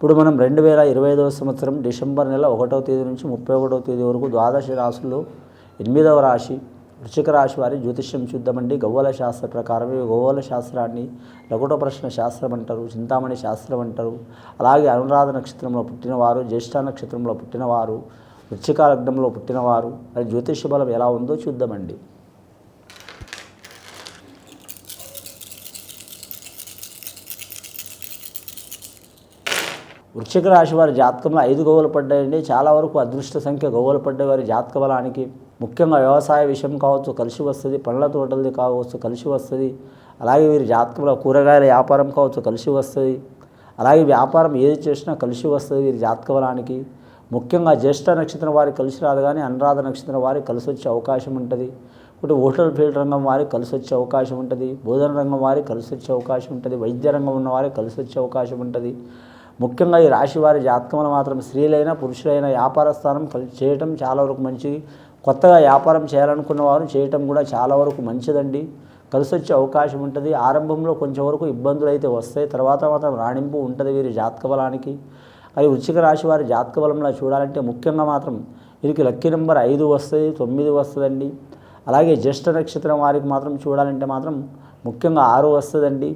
ఇప్పుడు మనం రెండు వేల ఇరవై ఐదవ సంవత్సరం డిసెంబర్ నెల ఒకటవ తేదీ నుంచి ముప్పై ఒకటవ తేదీ వరకు ద్వాదశ రాశుల్లో ఎనిమిదవ రాశి వృషిక రాశి వారి జ్యోతిష్యం చూద్దామండి. గవ్వల శాస్త్ర ప్రకారం ఈ గవ్వల శాస్త్రాన్ని లఘుట ప్రశ్న శాస్త్రం అంటారు చింతామణి శాస్త్రం అంటారు. అలాగే అనురాధ నక్షత్రంలో పుట్టినవారు జ్యేష్ఠ నక్షత్రంలో పుట్టినవారు వృశ్చిక లగ్నంలో పుట్టినవారు. మరి జ్యోతిష్య బలం ఎలా ఉందో చూద్దామండి. వృక్షిక రాశి వారి జాతకంలో ఐదు గోవులు పడ్డాయండి. చాలా వరకు అదృష్ట సంఖ్య గోవులు పడ్డ వారి జాతక బలానికి ముఖ్యంగా వ్యవసాయ విషయం కావచ్చు కలిసి వస్తుంది పండ్ల తోటలది కావచ్చు కలిసి వస్తుంది. అలాగే వీరి జాతకంలో కూరగాయల వ్యాపారం కావచ్చు కలిసి వస్తుంది. అలాగే వ్యాపారం ఏది చేసినా కలిసి వస్తుంది వీరి జాతక బలానికి. ముఖ్యంగా జ్యేష్ఠ నక్షత్రం వారికి కలిసి రాదు కానీ అనురాధ నక్షత్రం వారికి కలిసి వచ్చే అవకాశం ఉంటుంది. ఇప్పుడు హోటల్ ఫీల్డ్ రంగం వారికి కలిసి వచ్చే అవకాశం ఉంటుంది. బోధన రంగం వారికి కలిసి వచ్చే అవకాశం ఉంటుంది. వైద్య రంగం ఉన్న వారికి కలిసి వచ్చే అవకాశం ఉంటుంది. ముఖ్యంగా ఈ రాశి వారి జాతకంలో మాత్రం స్త్రీలైనా పురుషులైనా వ్యాపార స్థానం చేయటం చాలా వరకు మంచిది. కొత్తగా వ్యాపారం చేయాలనుకున్న వారు చేయటం కూడా చాలా వరకు మంచిదండి. కలిసి వచ్చే అవకాశం ఉంటుంది. ఆరంభంలో కొంచెం వరకు ఇబ్బందులు అయితే వస్తాయి. తర్వాత మాత్రం రాణింపు ఉంటుంది వీరి జాతక బలానికి. అది వృశ్చిక రాశి వారి జాతక బలంలో చూడాలంటే ముఖ్యంగా మాత్రం వీరికి లక్కీ నెంబర్ ఐదు వస్తుంది తొమ్మిది వస్తుందండి. అలాగే జ్యేష్ఠ నక్షత్రం వారికి మాత్రం చూడాలంటే మాత్రం ముఖ్యంగా ఆరు వస్తుందండి.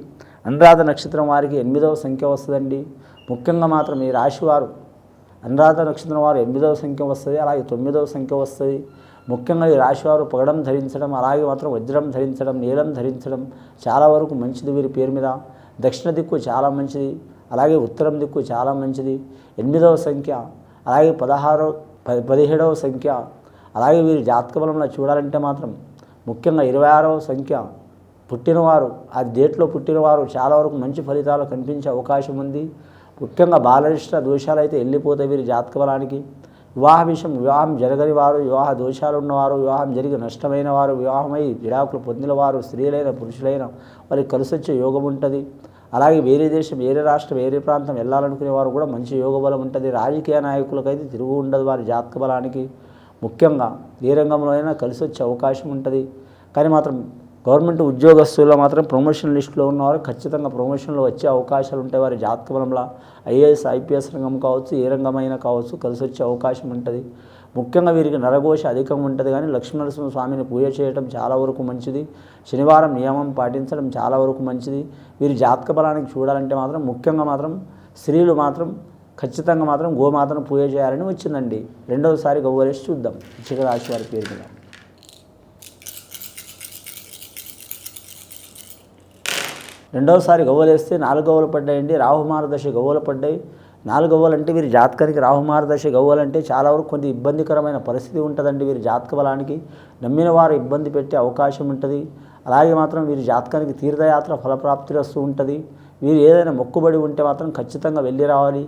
అనురాధ నక్షత్రం వారికి ఎనిమిదవ సంఖ్య వస్తుందండి. ముఖ్యంగా మాత్రం ఈ రాశివారు అనురాధ నక్షత్రం వారు ఎనిమిదవ సంఖ్య వస్తుంది అలాగే తొమ్మిదవ సంఖ్య వస్తుంది. ముఖ్యంగా ఈ రాశివారు పొగడం పగడం ధరించడం అలాగే మాత్రం వజ్రం ధరించడం నీలం ధరించడం చాలా వరకు మంచిది వీరి పేరు మీద. దక్షిణ దిక్కు చాలా మంచిది అలాగే ఉత్తరం దిక్కు చాలా మంచిది. ఎనిమిదవ సంఖ్య అలాగే పదహారవ పదిహేడవ సంఖ్య అలాగే వీరి జాతక బలంలో చూడాలంటే మాత్రం ముఖ్యంగా ఇరవై ఆరవ సంఖ్య పుట్టినవారు ఆ డేట్లో పుట్టినవారు చాలా వరకు మంచి ఫలితాలు కనిపించే అవకాశం ఉంది. ముఖ్యంగా బాలనిష్ట దోషాలు అయితే వెళ్ళిపోతాయి వీరి జాతక బలానికి. వివాహ విషయం వివాహం జరగని వారు వివాహ దోషాలు ఉన్నవారు వివాహం జరిగి నష్టమైన వారు వివాహమై విడాకులు పొందిన వారు స్త్రీలైన పురుషులైన వారికి కలిసి వచ్చే యోగం ఉంటుంది. అలాగే వేరే దేశం వేరే రాష్ట్రం వేరే ప్రాంతం వెళ్ళాలనుకునే వారు కూడా మంచి యోగ బలం ఉంటుంది. రాజకీయ నాయకులకైతే తిరుగు ఉండదు వారి జాతక బలానికి. ముఖ్యంగా ఏ రంగంలో అయినా కలిసి వచ్చే అవకాశం ఉంటుంది. కానీ మాత్రం గవర్నమెంట్ ఉద్యోగస్తుల్లో మాత్రం ప్రమోషన్ లిస్టులో ఉన్నవారు ఖచ్చితంగా ప్రమోషన్లో వచ్చే అవకాశాలు ఉంటాయి. వారి జాతక బలంలో ఐఏఎస్ ఐపీఎస్ రంగం కావచ్చు ఏ రంగమైనా కావచ్చు కలిసి వచ్చే అవకాశం ఉంటుంది. ముఖ్యంగా వీరికి నరఘోష అధికంగా ఉంటుంది. కానీ లక్ష్మీనరసింహ స్వామిని పూజ చేయడం చాలా వరకు మంచిది. శనివారం నియమం పాటించడం చాలా వరకు మంచిది. వీరి జాతక బలానికి చూడాలంటే మాత్రం ముఖ్యంగా మాత్రం స్త్రీలు మాత్రం ఖచ్చితంగా మాత్రం గోమాతను పూజ చేయాలని వచ్చిందండి. రెండవసారి గౌవరేసి చూద్దాం. వృశ్చిక రాశి వారి పేరు మీద. రెండవసారి గవ్వలేస్తే నాలుగు గవ్వలు పడ్డాయండి. రాహుమారదశ గవ్వలు పడ్డాయి. నాలుగు గవ్వలు అంటే వీరి జాతకానికి రాహుమారదశ గవ్వలంటే చాలా వరకు కొంత ఇబ్బందికరమైన పరిస్థితి ఉంటుందండి వీరి జాతక బలానికి. నమ్మిన వారు ఇబ్బంది పెట్టే అవకాశం ఉంటుంది. అలాగే మాత్రం వీరి జాతకానికి తీర్థయాత్ర ఫలప్రాప్తి వస్తూ ఉంటుంది. వీరు ఏదైనా మొక్కుబడి ఉంటే మాత్రం ఖచ్చితంగా వెళ్ళి రావాలి.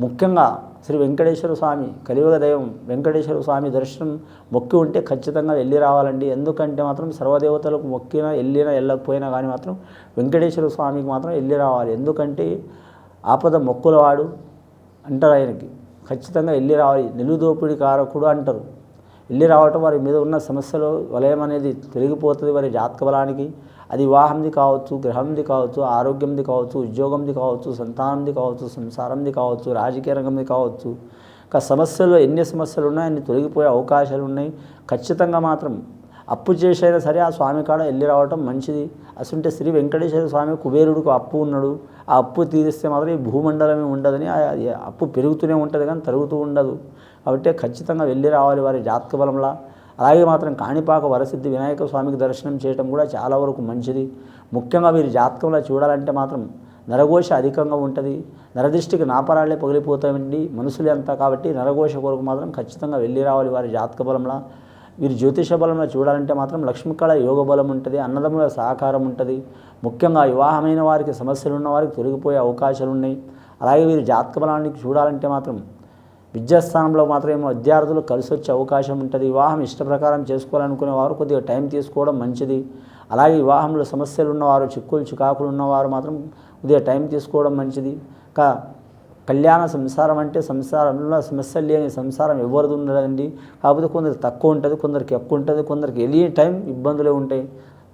ముఖ్యంగా శ్రీ వెంకటేశ్వర స్వామి కలియుగ దైవం వెంకటేశ్వర స్వామి దర్శనం మొక్కి ఉంటే ఖచ్చితంగా వెళ్ళి రావాలండి. ఎందుకంటే మాత్రం సర్వదేవతలకు మొక్కినా వెళ్ళినా వెళ్ళకపోయినా కానీ మాత్రం వెంకటేశ్వర స్వామికి మాత్రం వెళ్ళి రావాలి. ఎందుకంటే ఆపద మొక్కులవాడు అంటారు ఆయనకి. ఖచ్చితంగా వెళ్ళి రావాలి. నిలుదోపిడి కారకుడు అంటారు. వెళ్ళి రావటం వారి మీద ఉన్న సమస్యలు వలయం అనేది తొలగిపోతుంది వారి జాతక బలానికి. అది వివాహంది కావచ్చు గ్రహంది కావచ్చు ఆరోగ్యంది కావచ్చు ఉద్యోగంది కావచ్చు సంతానంది కావచ్చు సంసారంది కావచ్చు రాజకీయ రంగంది కావచ్చు. ఒక సమస్యలు ఎన్ని సమస్యలు ఉన్నాయి అన్ని తొలగిపోయే అవకాశాలు ఉన్నాయి. ఖచ్చితంగా మాత్రం అప్పు చేసైనా సరే ఆ స్వామి కాడ వెళ్ళి రావటం మంచిది. అసంటే శ్రీ వెంకటేశ్వర స్వామి కుబేరుడికి అప్పు ఉన్నాడు. ఆ అప్పు తీరిస్తే మాత్రం ఈ భూమండలమే ఉండదని అప్పు పెరుగుతూనే ఉంటుంది కానీ తరుగుతూ ఉండదు. కాబట్టి ఖచ్చితంగా వెళ్ళి రావాలి వారి జాతక బలంలా. అలాగే మాత్రం కాణిపాక వరసిద్ధి వినాయక స్వామికి దర్శనం చేయడం కూడా చాలా వరకు మంచిది. ముఖ్యంగా వీరి జాతకంలో చూడాలంటే మాత్రం నరఘోష అధికంగా ఉంటుంది. నరదృష్టికి నాపరాళ్ళే పగిలిపోతాయండి మనుషులు అంతా కాబట్టి నరఘోష కొరకు మాత్రం ఖచ్చితంగా వెళ్ళి రావాలి వారి జాతక బలంలో. వీరి జ్యోతిష బలంలో చూడాలంటే మాత్రం లక్ష్మీకళ యోగ బలం ఉంటుంది అన్నదమ్ముల సహకారం ఉంటుంది. ముఖ్యంగా వివాహమైన వారికి సమస్యలు ఉన్న వారికి తొలగిపోయే అవకాశాలు ఉన్నాయి అలాగే వీరి జాతక బలానికి చూడాలంటే మాత్రం విద్యాస్థానంలో మాత్రమే విద్యార్థులు కలిసి వచ్చే అవకాశం ఉంటుంది. వివాహం ఇష్టప్రకారం చేసుకోవాలనుకునే వారు కొద్దిగా టైం తీసుకోవడం మంచిది. అలాగే వివాహంలో సమస్యలు ఉన్నవారు చిక్కులు చికాకులు ఉన్నవారు మాత్రం కొద్దిగా టైం తీసుకోవడం మంచిది. కా కళ్యాణ సంసారం అంటే సంసారంలో సమస్యలు లేని సంసారం ఎవరిది ఉండదండి. కాకపోతే కొందరికి తక్కువ ఉంటుంది కొందరికి ఎక్కువ ఉంటుంది కొందరికి ఎనీ టైం ఇబ్బందులే ఉంటాయి.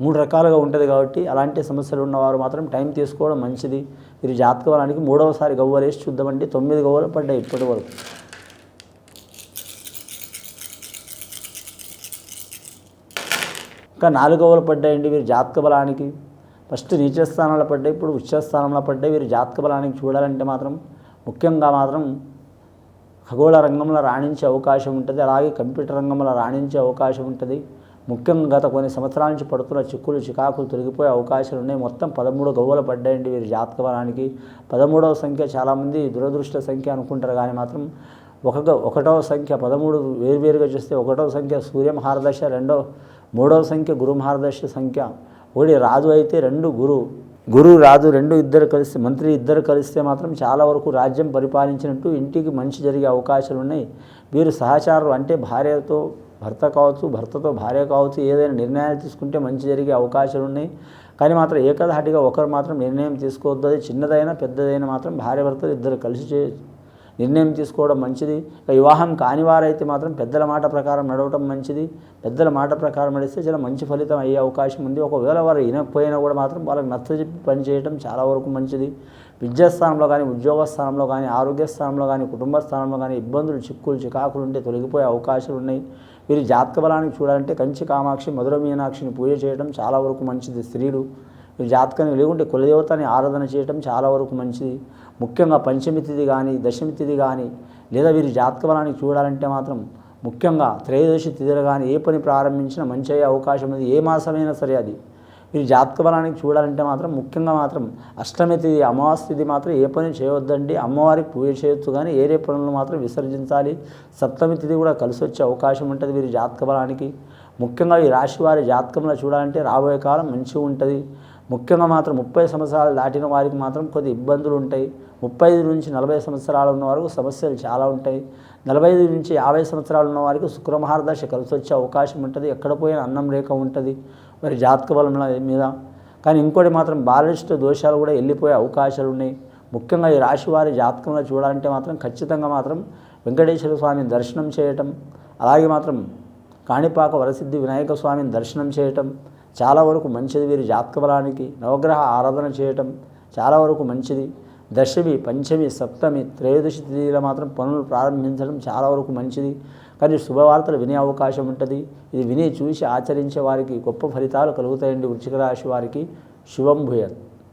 మూడు రకాలుగా ఉంటుంది కాబట్టి అలాంటి సమస్యలు ఉన్నవారు మాత్రం టైం తీసుకోవడం మంచిది. మీరు జాతకవాళానికి మూడవసారి గవ్వలు వేసి చూద్దామండి. తొమ్మిది గవ్వలు పడ్డాయి ఇప్పటి వరకు. ఇంకా నాలుగు గవ్వలు పడ్డాయండి వీరి జాతక బలానికి. ఫస్ట్ నీచ స్థానంలో పడ్డాయి ఇప్పుడు ఉచ్చస్థానంలో పడ్డాయి. వీరి జాతక బలానికి చూడాలంటే మాత్రం ముఖ్యంగా మాత్రం ఖగోళ రంగంలో రాణించే అవకాశం ఉంటుంది. అలాగే కంప్యూటర్ రంగంలో రాణించే అవకాశం ఉంటుంది. ముఖ్యంగా గత కొన్ని సంవత్సరాల నుంచి పడుతున్న చిక్కులు చికాకులు తొలగిపోయే అవకాశాలు ఉన్నాయి. మొత్తం పదమూడు గవ్వలు పడ్డాయండి వీరి జాతక బలానికి. పదమూడవ సంఖ్య చాలామంది దురదృష్ట సంఖ్య అనుకుంటారు. కానీ మాత్రం ఒక ఒకటవ సంఖ్య పదమూడు వేరువేరుగా చూస్తే ఒకటవ సంఖ్య సూర్యమహారదశ రెండవ మూడవ సంఖ్య గురుమహారదశ సంఖ్య. ఒకటి రాజు అయితే రెండు గురు గురు రాజు రెండు ఇద్దరు కలిసి మంత్రి ఇద్దరు కలిస్తే మాత్రం చాలా వరకు రాజ్యం పరిపాలించినట్టు ఇంటికి మంచి జరిగే అవకాశాలు ఉన్నాయి. వీరు సహచారులు అంటే భార్యతో భర్త కావచ్చు భర్తతో భార్య కావచ్చు ఏదైనా నిర్ణయాలు తీసుకుంటే మంచి జరిగే అవకాశాలు ఉన్నాయి. కానీ మాత్రం ఏకధాటిగా ఒకరు మాత్రం నిర్ణయం తీసుకోవద్దు. అది చిన్నదైనా పెద్దదైనా మాత్రం భార్య భర్తలు ఇద్దరు కలిసి చే నిర్ణయం తీసుకోవడం మంచిది. ఇక వివాహం కాని వారైతే మాత్రం పెద్దల మాట ప్రకారం నడవటం మంచిది. పెద్దల మాట ప్రకారం నడిస్తే చాలా మంచి ఫలితం అయ్యే అవకాశం ఉంది. ఒకవేళ వారు వినకపోయినా కూడా మాత్రం వాళ్ళకి నచ్చజెప్పి పనిచేయడం చాలా వరకు మంచిది. విద్యాస్థానంలో కానీ ఉద్యోగ స్థానంలో కానీ ఆరోగ్య స్థానంలో కానీ కుటుంబ స్థానంలో కానీ ఇబ్బందులు చిక్కులు చికాకులు ఉంటే తొలగిపోయే అవకాశాలు ఉన్నాయి. వీరి జాతక బలానికి చూడాలంటే కంచి కామాక్షి మధుర మీనాక్షిని పూజ చేయడం చాలా వరకు మంచిది. స్త్రీలు వీరి జాతకాన్ని లేకుంటే కులదేవతని ఆరాధన చేయడం చాలా వరకు మంచిది. ముఖ్యంగా పంచమి తిథి కానీ దశమి తిథి కానీ లేదా వీరి జాతక బలానికి చూడాలంటే మాత్రం ముఖ్యంగా త్రయోదశి తిథిలో కానీ ఏ పని ప్రారంభించినా మంచి అయ్యే అవకాశం ఉంది ఏ మాసమైనా సరే అది. మీరు జాతక బలానికి చూడాలంటే మాత్రం ముఖ్యంగా మాత్రం అష్టమి తిథి అమావాస్య తిథి మాత్రం ఏ పని చేయొద్దండి. అమ్మవారికి పూజ చేయొచ్చు కానీ ఏరే పనులు మాత్రం విసర్జించాలి. సప్తమి తిథి కూడా కలిసి వచ్చే అవకాశం ఉంటుంది వీరి జాతక బలానికి ముఖ్యంగా ఈ రాశి వారి జాతకంలో చూడాలంటే రాబోయే కాలం మంచిగా ఉంటుంది. ముఖ్యంగా మాత్రం ముప్పై సంవత్సరాలు దాటిన వారికి మాత్రం కొద్ది ఇబ్బందులు ఉంటాయి. ముప్పై ఐదు నుంచి నలభై సంవత్సరాలు ఉన్న వరకు సమస్యలు చాలా ఉంటాయి. నలభై ఐదు నుంచి యాభై సంవత్సరాలు ఉన్న వారికి శుక్రమహారదశ కలిసి వచ్చే అవకాశం ఉంటుంది. ఎక్కడ పోయినా అన్నం రేఖ ఉంటుంది. మరి జాతక బలం మీద. కానీ ఇంకోటి మాత్రం బాలిష్ట దోషాలు కూడా వెళ్ళిపోయే అవకాశాలు ఉన్నాయి. ముఖ్యంగా ఈ రాశి వారి జాతకంలో చూడాలంటే మాత్రం ఖచ్చితంగా మాత్రం వెంకటేశ్వర స్వామిని దర్శనం చేయటం. అలాగే మాత్రం కాణిపాక వరసిద్ధి వినాయక స్వామిని దర్శనం చేయటం. చాలా వరకు మంచిది వీరి జాతక బలానికి నవగ్రహ ఆరాధన చేయటం చాలా వరకు మంచిది. దశమి పంచమి సప్తమి త్రయోదశి తిథిలో మాత్రం పనులు ప్రారంభించడం చాలా వరకు మంచిది. కానీ శుభవార్తలు వినే అవకాశం ఉంటుంది. ఇది విని చూసి ఆచరించే వారికి గొప్ప ఫలితాలు కలుగుతాయండి వృచ్చిక రాశి వారికి. శుభం భూయత్.